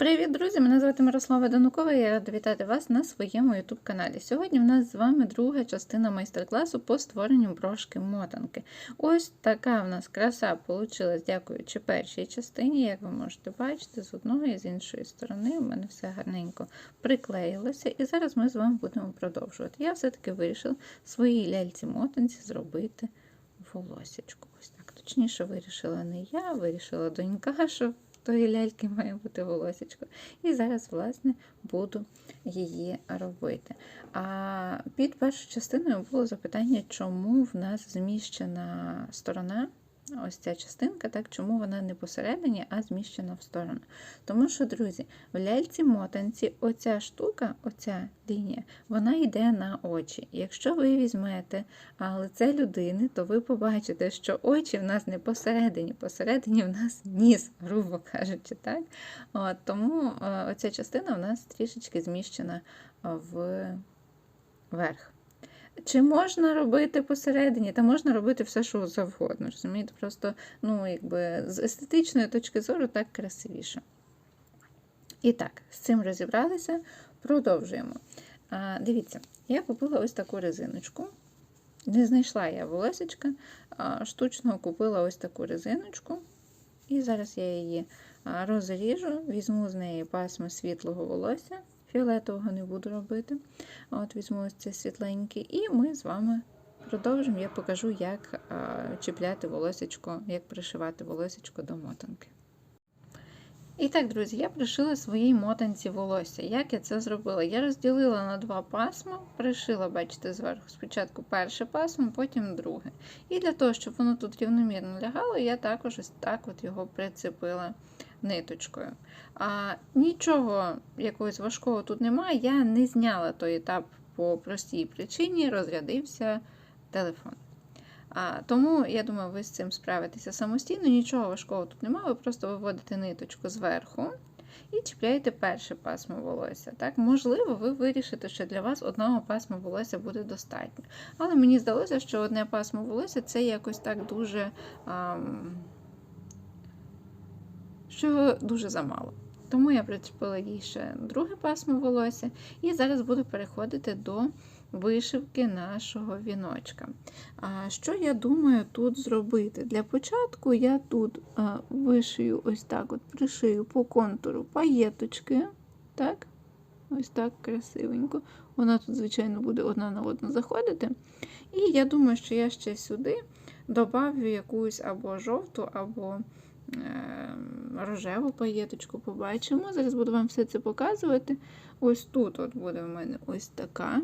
Привіт, друзі! Мене звати Мирослава Данукова я рада вітати вас на своєму YouTube каналі. Сьогодні в нас з вами друга частина майстер-класу по створенню брошки-мотанки. Ось така в нас краса вийшла, дякуючи першій частині, як ви можете бачити, з одної і з іншої сторони у мене все гарненько приклеїлося. І зараз ми з вами будемо продовжувати. Я все-таки вирішила своїй ляльці-мотанці зробити волосечку. Ось так. Точніше, вирішила не я, вирішила донька, що тої ляльки має бути волосечко. І зараз, власне, буду її робити. А під першою частиною було запитання, чому в нас зміщена сторона. Ось ця частинка, так, чому вона не посередині, а зміщена в сторону. Тому що, друзі, в ляльці-мотанці оця штука, оця лінія, вона йде на очі. Якщо ви візьмете лице людини, то ви побачите, що очі в нас не посередині, посередині в нас ніс, грубо кажучи. так? От, Тому оця частина в нас трішечки зміщена вверх. Чи можна робити посередині? Та можна робити все, що завгодно. розумієте? Просто ну, якби, з естетичної точки зору так красивіше. І так, з цим розібралися, продовжуємо. А, Дивіться, я купила ось таку резиночку. Не знайшла я волосечка, а штучно купила ось таку резиночку. І зараз я її розріжу, візьму з неї пасмо світлого волосся. Фіолетового не буду робити. От Візьму ось це світленький, і ми з вами продовжимо. Я покажу, як чіпляти волосечко, як пришивати волосечко до мотанки. І так, друзі, я пришила своїй мотанці волосся. Як я це зробила? Я розділила на два пасма, пришила, бачите, зверху спочатку перше пасмо, потім друге. І для того, щоб воно тут рівномірно лягало, я також ось так от його прицепила ниточкою. А Нічого якогось важкого тут немає. Я не зняла той етап по простій причині, розрядився телефон. А, Тому, я думаю, ви з цим справитеся самостійно, нічого важкого тут немає, ви просто виводите ниточку зверху і чіпляєте перше пасмо волосся. Так? Можливо, ви вирішите, що для вас одного пасма волосся буде достатньо. Але мені здалося, що одне пасмо волосся це якось так дуже. А, що дуже замало. Тому я причепила їй ще друге пасмо волосся, і зараз буду переходити до вишивки нашого віночка. А Що я думаю тут зробити? Для початку я тут вишию ось так: от пришию по контуру паєточки. так? Ось так красивенько. Вона тут, звичайно, буде одна на одну заходити. І я думаю, що я ще сюди добавлю якусь або жовту, або рожеву паєточку побачимо. Зараз буду вам все це показувати. Ось тут от буде в мене ось така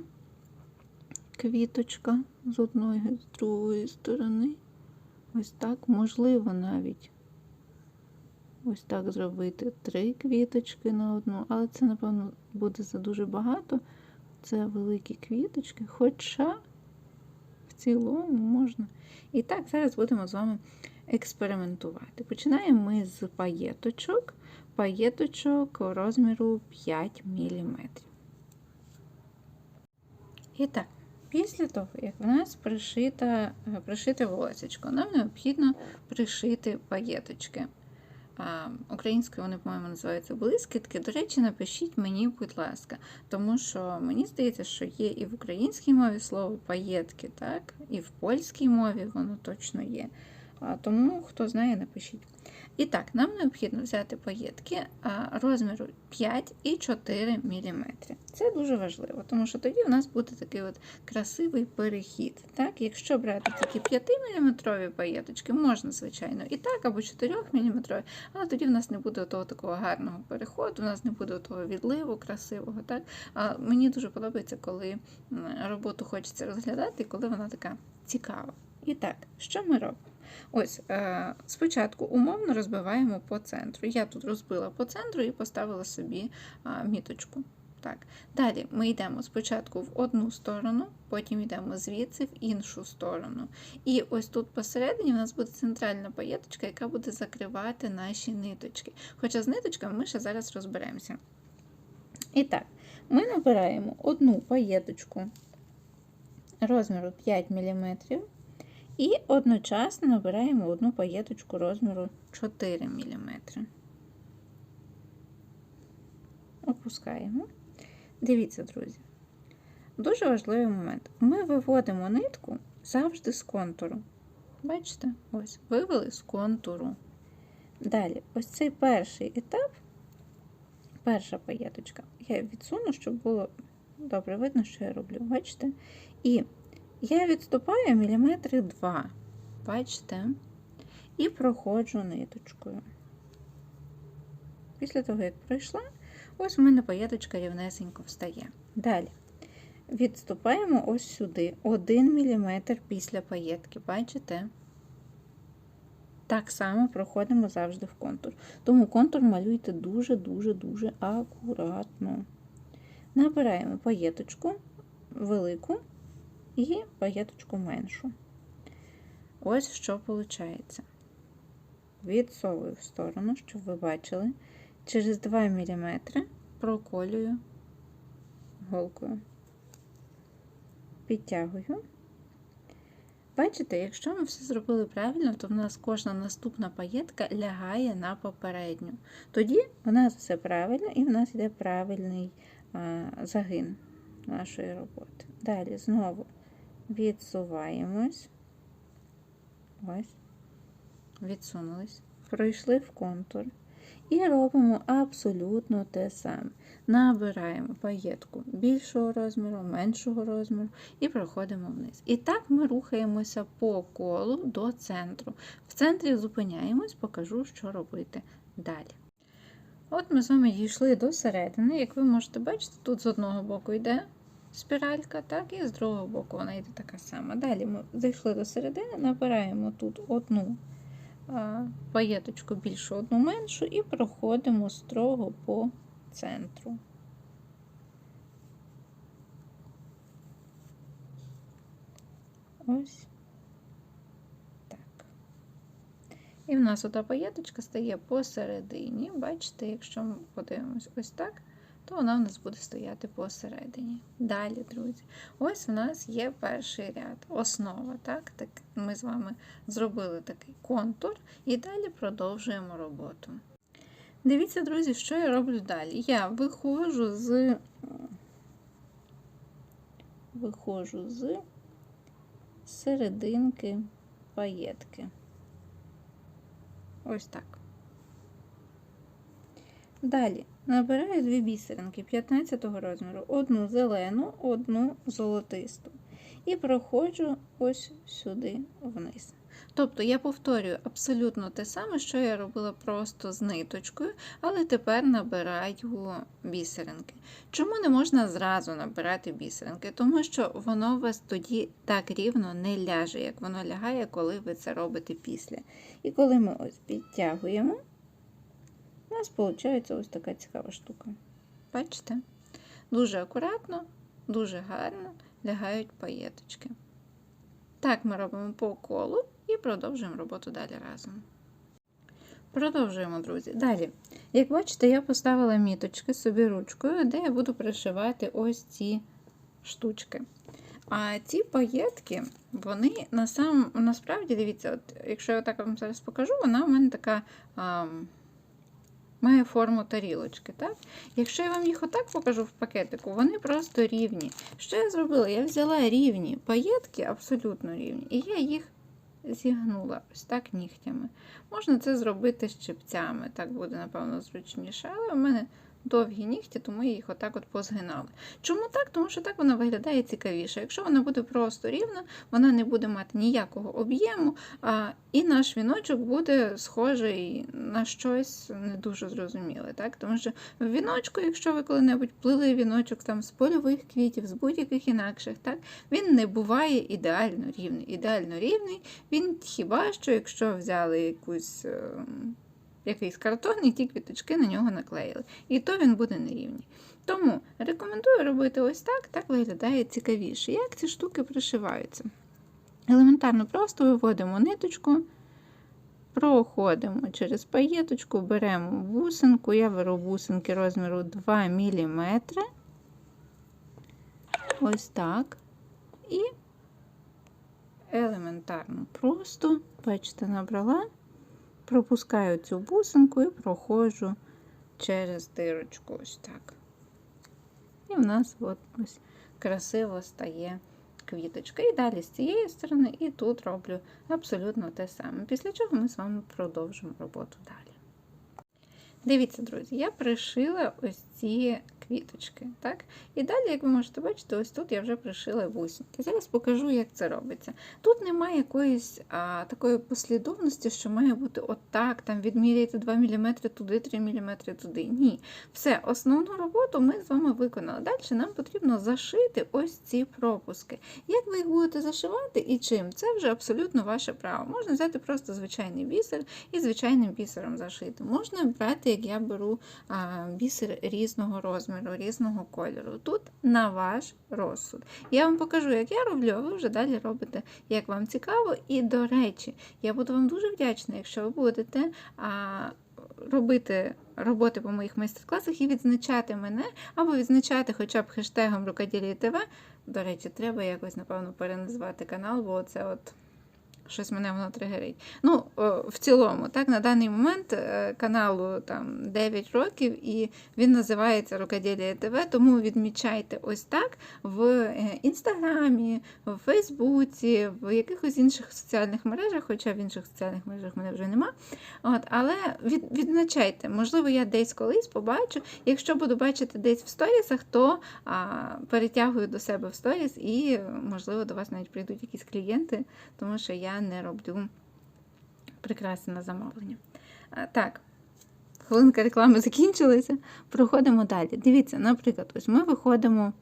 квіточка з одної, з другої сторони. Ось так, можливо, навіть ось так зробити три квіточки на одну, але це, напевно, буде за дуже багато. Це великі квіточки, хоча в цілому можна. І так, зараз будемо з вами експериментувати. Починаємо ми з паєточок, паєточок розміру 5 мм. І так, після того, як в нас пришита, пришите волосечко, нам необхідно пришити паєточки. Українською вони, по-моєму, називаються блискітки. До речі, напишіть мені, будь ласка, тому що мені здається, що є і в українській мові слово паєтки, так, і в польській мові воно точно є. Тому, хто знає, напишіть. І так, нам необхідно взяти паєтки розміру 5 і 4 мм. Це дуже важливо, тому що тоді у нас буде такий от красивий перехід. Так? Якщо брати такі 5-мм паєточки, можна, звичайно, і так, або 4 мм, але тоді в нас не буде того такого гарного переходу, у нас не буде того відливу красивого. Так? А Мені дуже подобається, коли роботу хочеться розглядати, коли вона така цікава. І так, що ми робимо? Ось, е, Спочатку умовно розбиваємо по центру. Я тут розбила по центру і поставила собі міточку. Так. Далі ми йдемо спочатку в одну сторону, потім йдемо звідси в іншу сторону. І ось тут посередині у нас буде центральна паєточка, яка буде закривати наші ниточки. Хоча з ниточками ми ще зараз розберемося. І так, ми набираємо одну паєточку розміру 5 мм. І одночасно набираємо одну паєточку розміру 4 мм. опускаємо. Дивіться, друзі. Дуже важливий момент. Ми виводимо нитку завжди з контуру. Бачите? Ось, вивели з контуру. Далі, ось цей перший етап, перша паєточка. Я відсуну, щоб було добре видно, що я роблю. Бачите? І я відступаю міліметри 2. Бачите? І проходжу ниточкою. Після того, як пройшла, ось у мене паєточка рівнесенько встає. Далі. Відступаємо ось сюди, 1 мм після паєтки, бачите? Так само проходимо завжди в контур. Тому контур малюйте дуже-дуже-дуже акуратно. Набираємо паєточку велику і паєточку меншу. Ось що виходить. Відсовую в сторону, щоб ви бачили. Через 2 мм проколюю голкою. Підтягую. Бачите, якщо ми все зробили правильно, то в нас кожна наступна паєтка лягає на попередню. Тоді у нас все правильно і в нас йде правильний а, загин нашої роботи. Далі знову відсуваємось. Ось, відсунулись, пройшли в контур. І робимо абсолютно те саме. Набираємо паєтку більшого розміру, меншого розміру і проходимо вниз. І так ми рухаємося по колу до центру. В центрі зупиняємось, покажу, що робити далі. От ми з вами дійшли до середини. Як ви можете бачити, тут з одного боку йде спіралька, так, і з другого боку вона йде така сама. Далі ми зайшли до середини, набираємо тут одну паєточку більшу, одну меншу, і проходимо строго по центру. Ось так. І в нас ота паєточка стає посередині. Бачите, якщо ми подивимось ось так, то вона в нас буде стояти посередині. Далі, друзі, ось у нас є перший ряд, основа. Так? так Ми з вами зробили такий контур і далі продовжуємо роботу. Дивіться, друзі, що я роблю далі. Я виходжу з виходжу з серединки паєтки. Ось так. Далі набираю дві бісеринки 15 розміру, одну зелену, одну золотисту. І проходжу ось сюди вниз. Тобто я повторюю абсолютно те саме, що я робила просто з ниточкою, але тепер набираю бісеринки. Чому не можна зразу набирати бісеринки? Тому що воно у вас тоді так рівно не ляже, як воно лягає, коли ви це робите після. І коли ми ось підтягуємо, у нас виходить ось така цікава штука. Бачите? Дуже акуратно, дуже гарно лягають паєточки. Так ми робимо по колу і продовжуємо роботу далі разом. Продовжуємо, друзі. Далі, як бачите, я поставила міточки собі ручкою, де я буду пришивати ось ці штучки. А ці паєтки, вони на сам, насправді, дивіться, от, якщо я так вам зараз покажу, вона в мене така. А, Має форму тарілочки. так? Якщо я вам їх отак покажу в пакетику, вони просто рівні. Що я зробила? Я взяла рівні паєтки, абсолютно рівні, і я їх зігнула ось так нігтями. Можна це зробити щипцями, так буде, напевно, зручніше, але у мене довгі нігті, тому я їх отак от позгинала. Чому так? Тому що так вона виглядає цікавіше. Якщо вона буде просто рівна, вона не буде мати ніякого об'єму, і наш віночок буде схожий на щось не дуже зрозуміле. Так? Тому що в віночку, якщо ви коли-небудь плили віночок там з польових квітів, з будь-яких інакших, так, він не буває ідеально рівний. Ідеально рівний він хіба що, якщо взяли якусь. Якийсь картон і ті квіточки на нього наклеїли. І то він буде нерівний. Тому рекомендую робити ось так, так виглядає цікавіше. Як ці штуки пришиваються? Елементарно просто виводимо ниточку, проходимо через паєточку, беремо бусинку, я беру бусинки розміру 2 мм. Ось так. І елементарно просто, бачите, набрала пропускаю цю бусинку і проходжу через дирочку ось так. І в нас от ось красиво стає квіточка. І далі з цієї сторони, і тут роблю абсолютно те саме. Після чого ми з вами продовжимо роботу далі. Дивіться, друзі, я пришила ось ці квіточки. так? І далі, як ви можете бачити, ось тут я вже пришила бусинки. Зараз покажу, як це робиться. Тут немає якоїсь а, такої послідовності, що має бути отак, там відміряйте 2 мм туди, 3 мм туди. Ні. Все, основну роботу ми з вами виконали. Далі нам потрібно зашити ось ці пропуски. Як ви їх будете зашивати і чим? Це вже абсолютно ваше право. Можна взяти просто звичайний бісер і звичайним бісером зашити. Можна брати, як я беру бісер різного розміру, різного кольору. Тут на ваш розсуд. Я вам покажу, як я роблю, а ви вже далі робите, як вам цікаво. І, до речі, я буду вам дуже вдячна, якщо ви будете. А, Робити роботи по моїх майстер-класах і відзначати мене, або відзначати хоча б хештегом Рукоділі ТВ. До речі, треба якось, напевно, переназвати канал, бо це от щось мене воно тригерить. Ну, в цілому, так, на даний момент е, каналу там 9 років, і він називається Рукоділія ТВ, тому відмічайте ось так в е, інстаграмі, в Фейсбуці, в якихось інших соціальних мережах, хоча в інших соціальних мережах мене вже нема. От, але від, відзначайте, можливо, я десь колись побачу. Якщо буду бачити десь в сторісах, то а, перетягую до себе в сторіс і, можливо, до вас навіть прийдуть якісь клієнти, тому що я не роблю прикраси на замовлення. Так, хвилинка реклами закінчилася. Проходимо далі. Дивіться, наприклад, ось ми виходимо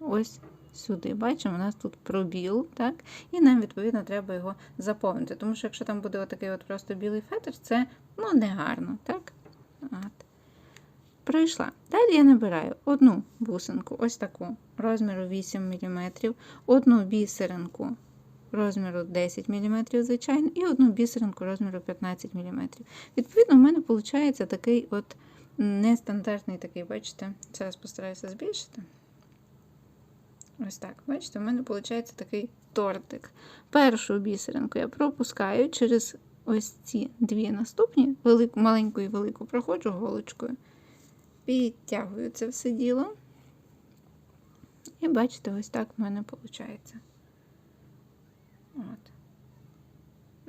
ось сюди. Бачимо, у нас тут пробіл, так? І нам, відповідно, треба його заповнити. Тому що якщо там буде отакий от просто білий фетр, це ну, не гарно, так? От. Пройшла. Далі я набираю одну бусинку, ось таку, розміру 8 мм, одну бісеринку розміру 10 мм, звичайно, і одну бісеринку розміру 15 мм. Відповідно, в мене виходить такий от нестандартний такий, бачите, зараз постараюся збільшити. Ось так, бачите, у мене виходить такий тортик. Першу бісеринку я пропускаю через ось ці дві наступні, велику, маленьку і велику, проходжу голочкою, підтягую це все діло. І бачите, ось так в мене виходить. От.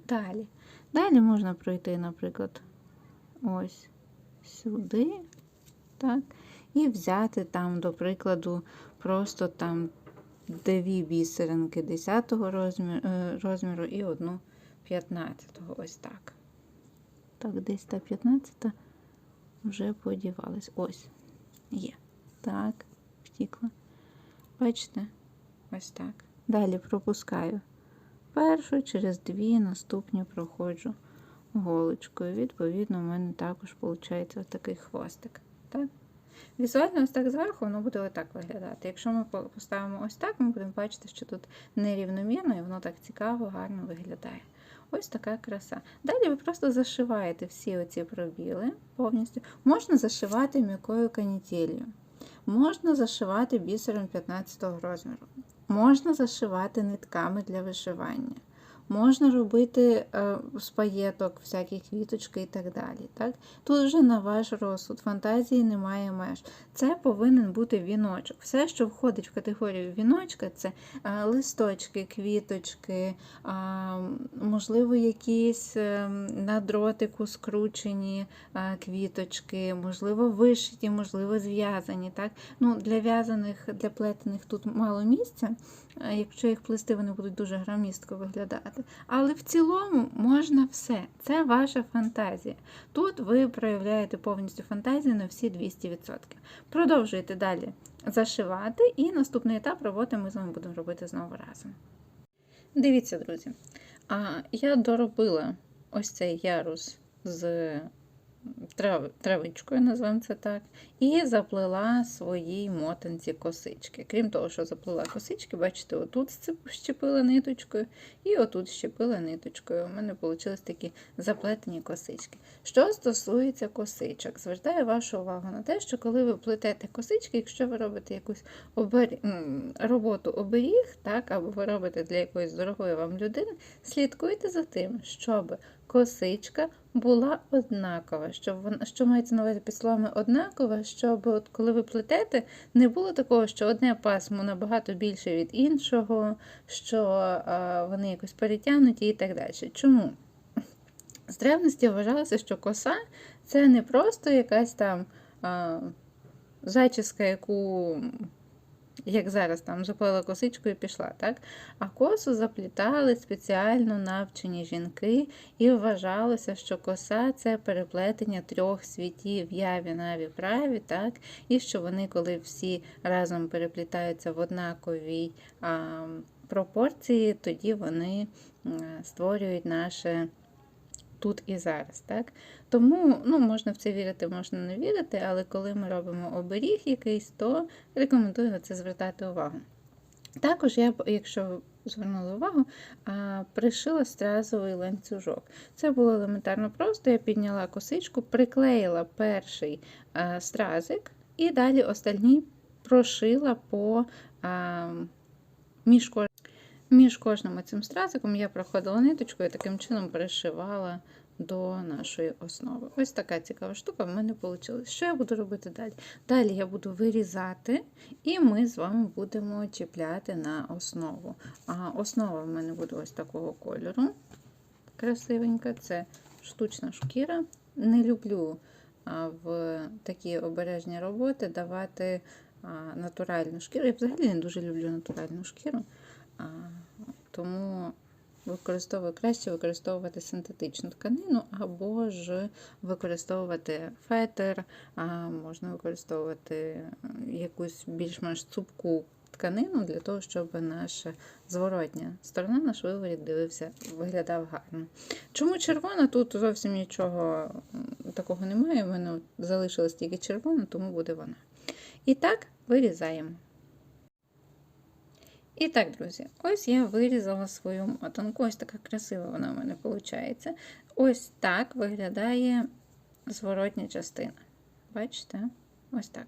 Далі. Далі можна пройти, наприклад, ось сюди, так, і взяти там, до прикладу, просто там дві бісеринки 10 розміру, розміру і одну 15-го. Ось так. Так, десь та 15 вже подівалась. Ось. Є. Так, втікла. Бачите? Ось так. Далі пропускаю першу, через дві наступні проходжу голочкою. Відповідно, у мене також виходить такий хвостик. Так? Візуально, ось так зверху, воно буде отак виглядати. Якщо ми поставимо ось так, ми будемо бачити, що тут нерівномірно і воно так цікаво, гарно виглядає. Ось така краса. Далі ви просто зашиваєте всі оці пробіли повністю. Можна зашивати м'якою канітелью, можна зашивати бісером 15 розміру. Можна зашивати нитками для вишивання. Можна робити е, з паєток, всякі квіточки і так далі. Так? Тут вже на ваш розсуд, фантазії немає меж. Це повинен бути віночок. Все, що входить в категорію віночка, це е, листочки, квіточки, можливо, якісь е, на дротику скручені квіточки, можливо, вишиті, можливо, зв'язані. Так? Ну, Для в'язаних, для плетених тут мало місця. Якщо їх плести, вони будуть дуже грамістко виглядати. Але в цілому можна все. Це ваша фантазія. Тут ви проявляєте повністю фантазію на всі 200%. Продовжуєте далі зашивати, і наступний етап роботи ми з вами будемо робити знову разом. Дивіться, друзі, я доробила ось цей ярус з травичкою, назвемо це так, і заплела своїй мотанці косички. Крім того, що заплела косички, бачите, отут щепила ниточкою, і отут щепила ниточкою. У мене вийшли такі заплетені косички. Що стосується косичок, звертаю вашу увагу на те, що коли ви плетете косички, якщо ви робите якусь обер... роботу оберіг, так, або ви робите для якоїсь дорогої вам людини, слідкуйте за тим, щоб косичка була однакова. Щоб вона, що мається на увазі під словами однакова, щоб от коли ви плетете, не було такого, що одне пасмо набагато більше від іншого, що а, вони якось перетягнуті і так далі. Чому? З древності вважалося, що коса це не просто якась там а, зачіска, яку, як зараз, там заплела косичку і пішла, так? А косу заплітали спеціально навчені жінки, і вважалося, що коса це переплетення трьох світів яві, наві, праві, так? І що вони, коли всі разом переплітаються в однаковій а, пропорції, тоді вони створюють наше тут і зараз. Так? Тому ну, можна в це вірити, можна не вірити, але коли ми робимо оберіг якийсь, то рекомендую на це звертати увагу. Також я, якщо ви звернули увагу, пришила стразовий ланцюжок. Це було елементарно просто. Я підняла косичку, приклеїла перший стразик і далі остальні прошила по між. Між кожним цим стразиком я проходила ниточкою і таким чином перешивала до нашої основи. Ось така цікава штука в мене вийшла. Що я буду робити далі? Далі я буду вирізати, і ми з вами будемо чіпляти на основу. А основа в мене буде ось такого кольору. Красивенька, це штучна шкіра. Не люблю в такі обережні роботи давати натуральну шкіру. Я взагалі не дуже люблю натуральну шкіру, тому використовую краще використовувати синтетичну тканину, або ж використовувати фетр, а можна використовувати якусь більш-менш цупку тканину для того, щоб наша зворотня сторона, наш виворіт дивився, виглядав гарно. Чому червона? Тут зовсім нічого такого немає. У мене от залишилась тільки червона, тому буде вона. І так, вирізаємо. І так, друзі, ось я вирізала свою мотанку. Ось така красива вона в мене виходить. Ось так виглядає зворотня частина. Бачите? Ось так.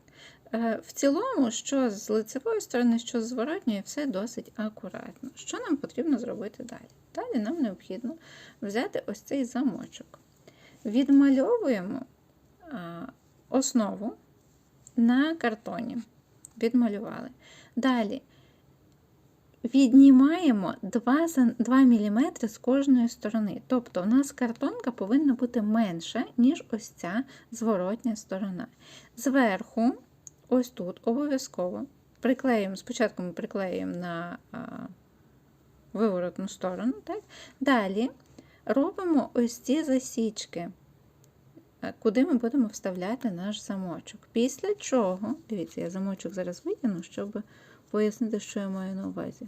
Е, В цілому, що з лицевої сторони, що з зворотньої, все досить акуратно. Що нам потрібно зробити далі? Далі нам необхідно взяти ось цей замочок. Відмальовуємо основу на картоні. Відмалювали. Далі віднімаємо 2, 2 мм з кожної сторони. Тобто, у нас картонка повинна бути менша, ніж ось ця зворотня сторона. Зверху, ось тут, обов'язково приклеїмо, спочатку ми приклеїмо на виворотну сторону. Так? Далі робимо ось ці засічки. Куди ми будемо вставляти наш замочок. Після чого, дивіться, я замочок зараз витягну, щоб пояснити, що я маю на увазі.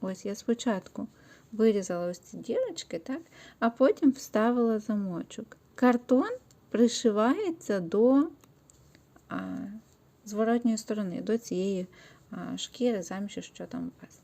Ось я спочатку вирізала ось ці дірочки, так? а потім вставила замочок. Картон пришивається до а, зворотньої сторони, до цієї а, шкіри, замішу, що там у вас.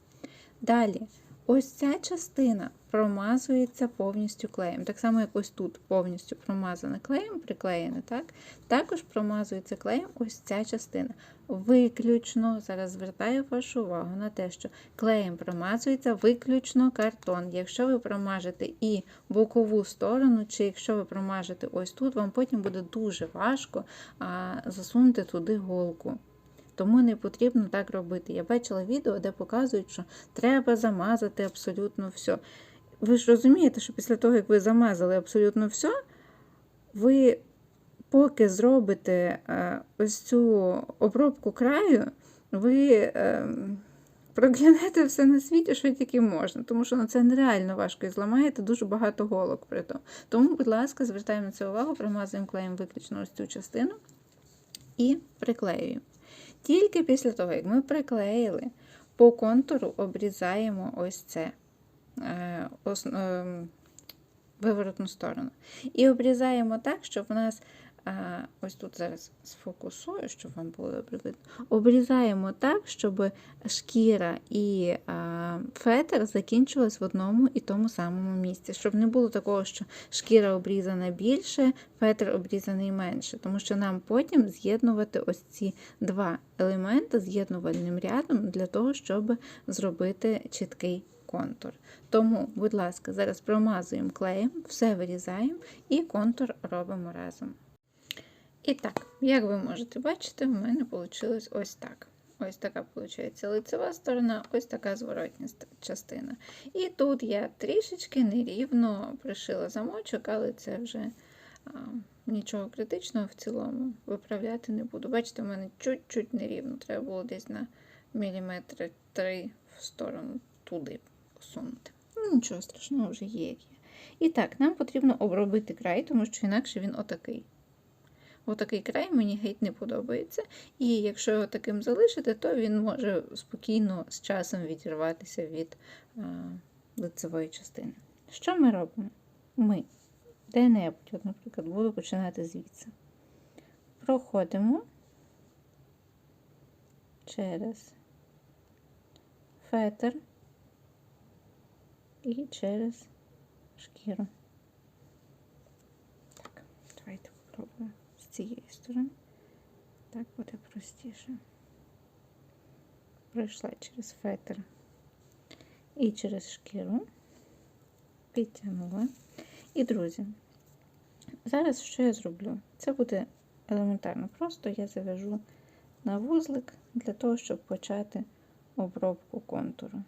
Далі, ось ця частина промазується повністю клеєм. Так само, як ось тут повністю промазане клеєм, приклеєне, так? також промазується клеєм ось ця частина. Виключно, зараз звертаю вашу увагу на те, що клеєм промазується виключно картон. Якщо ви промажете і бокову сторону, чи якщо ви промажете ось тут, вам потім буде дуже важко а, засунути туди голку. Тому не потрібно так робити. Я бачила відео, де показують, що треба замазати абсолютно все. Ви ж розумієте, що після того, як ви замазали абсолютно все, ви поки зробите е, ось цю обробку краю, ви е, проглянете все на світі, що тільки можна, тому що ну, це нереально важко і зламаєте дуже багато голок при тому. Тому, будь ласка, звертаємо на це увагу, промазуємо клеєм виключно ось цю частину і приклеюємо. Тільки після того, як ми приклеїли, по контуру обрізаємо ось це е, е, виворотну сторону. І обрізаємо так, щоб у нас ось тут зараз сфокусую, щоб вам було добре видно. Обрізаємо так, щоб шкіра і фетр закінчились в одному і тому самому місці, щоб не було такого, що шкіра обрізана більше, фетр обрізаний менше, тому що нам потім з'єднувати ось ці два елементи з'єднувальним рядом для того, щоб зробити чіткий контур. Тому, будь ласка, зараз промазуємо клеєм, все вирізаємо і контур робимо разом. І так, як ви можете бачити, в мене вийшло ось так. Ось така виходить лицева сторона, ось така зворотня частина. І тут я трішечки нерівно пришила замочок, але це вже а, нічого критичного в цілому виправляти не буду. Бачите, в мене чуть-чуть нерівно. Треба було десь на міліметри три в сторону туди посунути. Ну, нічого страшного вже є. І так, нам потрібно обробити край, тому що інакше він отакий. Отакий край мені геть не подобається. І якщо його таким залишити, то він може спокійно з часом відірватися від а, лицевої частини. Що ми робимо? Ми де-небудь, наприклад, буду починати звідси. Проходимо через фетр і через шкіру. Так, давайте попробуємо з цієї сторони. Так буде простіше. Пройшла через фетр і через шкіру. Підтягнула. І, друзі, зараз що я зроблю? Це буде елементарно. Просто я завяжу на вузлик для того, щоб почати обробку контуру.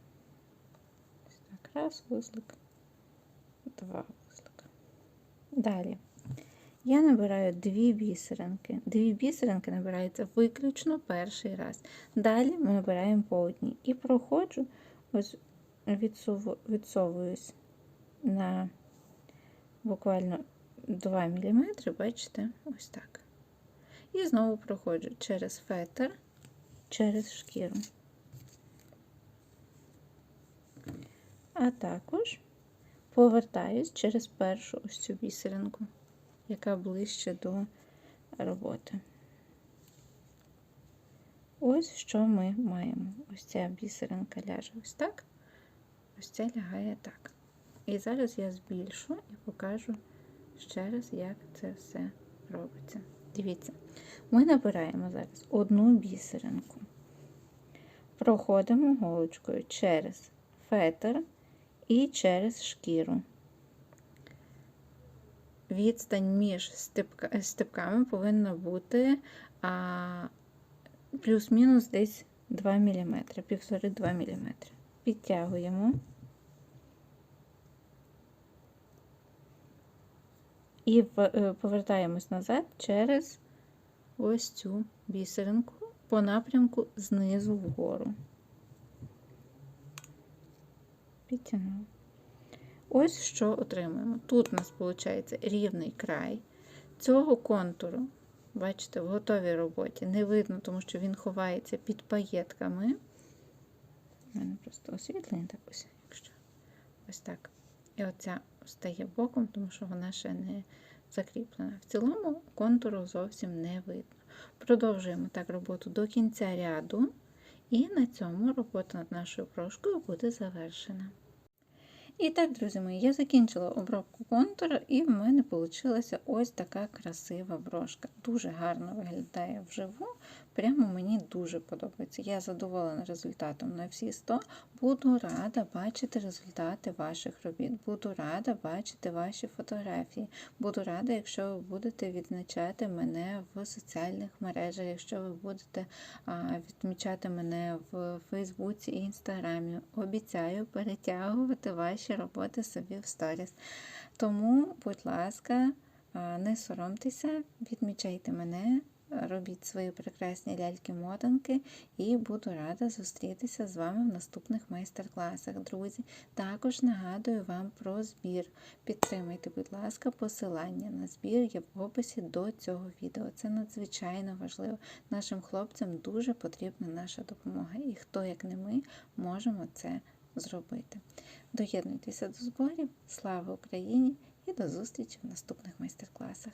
Ось так, раз вузлик, два вузлика. Далі. Я набираю дві бісеринки. Дві бісеринки набираються виключно перший раз. Далі ми набираємо по одній. І проходжу, ось відсову, відсовуюсь на буквально 2 мм, бачите, ось так. І знову проходжу через фетр, через шкіру. А також повертаюсь через першу ось цю бісеринку, яка ближче до роботи. Ось що ми маємо. Ось ця бісеринка ляже ось так, ось ця лягає так. І зараз я збільшу і покажу ще раз, як це все робиться. Дивіться, ми набираємо зараз одну бісеринку, проходимо голочкою через фетр і через шкіру. Відстань між степка, степками повинна бути плюс-мінус десь 2 мм, 1,5-2 мм. Підтягуємо. І в- повертаємось назад через ось цю бісеринку по напрямку знизу вгору. Підтягнули. Ось що отримуємо. Тут у нас виходить рівний край цього контуру. Бачите, в готовій роботі не видно, тому що він ховається під паєтками. У мене просто освітлення так ось, якщо ось так. І оця стає боком, тому що вона ще не закріплена. В цілому контуру зовсім не видно. Продовжуємо так роботу до кінця ряду, і на цьому робота над нашою брошкою буде завершена. І так, друзі мої, я закінчила обробку контура, і в мене вийшла ось така красива брошка. Дуже гарно виглядає вживу. Прямо мені дуже подобається. Я задоволена результатом на всі 100. Буду рада бачити результати ваших робіт. Буду рада бачити ваші фотографії. Буду рада, якщо ви будете відзначати мене в соціальних мережах, якщо ви будете відмічати мене в Фейсбуці і Інстаграмі. Обіцяю перетягувати ваші роботи собі в сторіс. Тому, будь ласка, не соромтеся, відмічайте мене. Робіть свої прекрасні ляльки-мотанки і буду рада зустрітися з вами в наступних майстер-класах, друзі. Також нагадую вам про збір. Підтримайте, будь ласка, посилання на збір є в описі до цього відео. Це надзвичайно важливо. Нашим хлопцям дуже потрібна наша допомога. І хто, як не ми, можемо це зробити. Доєднуйтеся до зборів. Слава Україні! І до зустрічі в наступних майстер-класах.